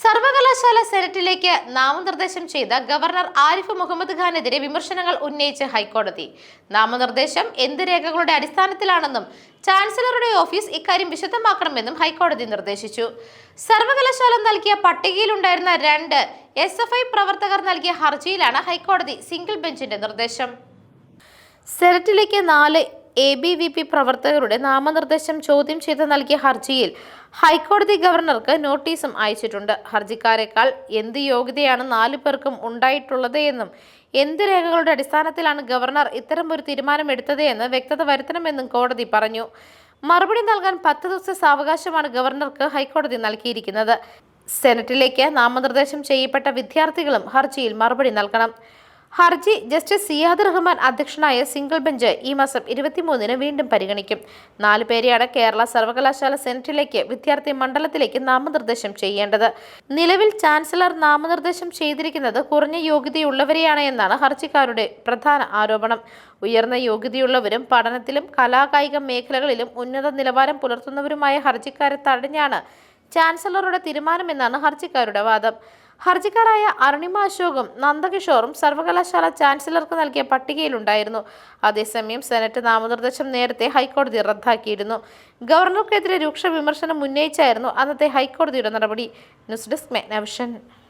സർവകലാശാല സെനറ്റിലേക്ക് നാമനിർദ്ദേശം ചെയ്ത ഗവർണർ ആരിഫ് മുഹമ്മദ് ഖാനെതിരെ വിമർശനങ്ങൾ ഉന്നയിച്ച് ഹൈക്കോടതി. നാമനിർദ്ദേശം എന്ത് രേഖകളുടെ അടിസ്ഥാനത്തിലാണെന്നും ചാൻസലറുടെ ഓഫീസ് ഇക്കാര്യം വിശദമാക്കണമെന്നും ഹൈക്കോടതി നിർദ്ദേശിച്ചു. സർവകലാശാല നൽകിയ പട്ടികയിലുണ്ടായിരുന്ന രണ്ട് എസ് എഫ് ഐ പ്രവർത്തകർ നൽകിയ ഹർജിയിലാണ് ഹൈക്കോടതി സിംഗിൾ ബെഞ്ചിന്റെ നിർദ്ദേശം. സെനറ്റിലേക്ക് നാല് എ ബി വി പി പ്രവർത്തകരുടെ നാമനിർദ്ദേശം ചോദ്യം ചെയ്ത് നൽകിയ ഹർജിയിൽ ഹൈക്കോടതി ഗവർണർക്ക് നോട്ടീസും അയച്ചിട്ടുണ്ട്. ഹർജിക്കാരെക്കാൾ എന്ത് യോഗ്യതയാണ് നാലു പേർക്കും ഉണ്ടായിട്ടുള്ളത് എന്നും എന്ത് രേഖകളുടെ അടിസ്ഥാനത്തിലാണ് ഗവർണർ ഇത്തരം ഒരു തീരുമാനമെടുത്തത് എന്ന് വ്യക്തത വരുത്തണമെന്നും കോടതി പറഞ്ഞു. മറുപടി നൽകാൻ പത്ത് ദിവസത്തെ സാവകാശമാണ് ഗവർണർക്ക് ഹൈക്കോടതി നൽകിയിരിക്കുന്നത്. സെനറ്റിലേക്ക് നാമനിർദ്ദേശം ചെയ്യപ്പെട്ട വിദ്യാർത്ഥികളും ഹർജിയിൽ മറുപടി നൽകണം. ഹർജി ജസ്റ്റിസ് സിയാദ് റഹ്മാൻ അധ്യക്ഷനായ സിംഗിൾ ബെഞ്ച് ഈ മാസം ഇരുപത്തിമൂന്നിന് വീണ്ടും പരിഗണിക്കും. നാലു പേരെയാണ് കേരള സർവകലാശാല സെനറ്റിലേക്ക് വിദ്യാർത്ഥി മണ്ഡലത്തിലേക്ക് നാമനിർദ്ദേശം ചെയ്യേണ്ടത്. നിലവിൽ ചാൻസലർ നാമനിർദ്ദേശം ചെയ്തിരിക്കുന്നത് കുറഞ്ഞ യോഗ്യതയുള്ളവരെയാണ് എന്നാണ് ഹർജിക്കാരുടെ പ്രധാന ആരോപണം. ഉയർന്ന യോഗ്യതയുള്ളവരും പഠനത്തിലും കലാകായിക മേഖലകളിലും ഉന്നത നിലവാരം പുലർത്തുന്നവരുമായ ഹർജിക്കാരെ തടഞ്ഞാണ് ചാൻസലറുടെ തീരുമാനമെന്നാണ് ഹർജിക്കാരുടെ വാദം. ഹർജിക്കാരായ അരുണിമ അശോകും നന്ദകിഷോറും സർവകലാശാല ചാൻസലർക്ക് നൽകിയ പട്ടികയിലുണ്ടായിരുന്നു. അതേസമയം സെനറ്റ് നാമനിർദ്ദേശം നേരത്തെ ഹൈക്കോടതി റദ്ദാക്കിയിരുന്നു. ഗവർണർക്കെതിരെ രൂക്ഷ വിമർശനം ഉന്നയിച്ചായിരുന്നു അന്നത്തെ ഹൈക്കോടതിയുടെ നടപടി. News desk മെഗ്നവിഷൻ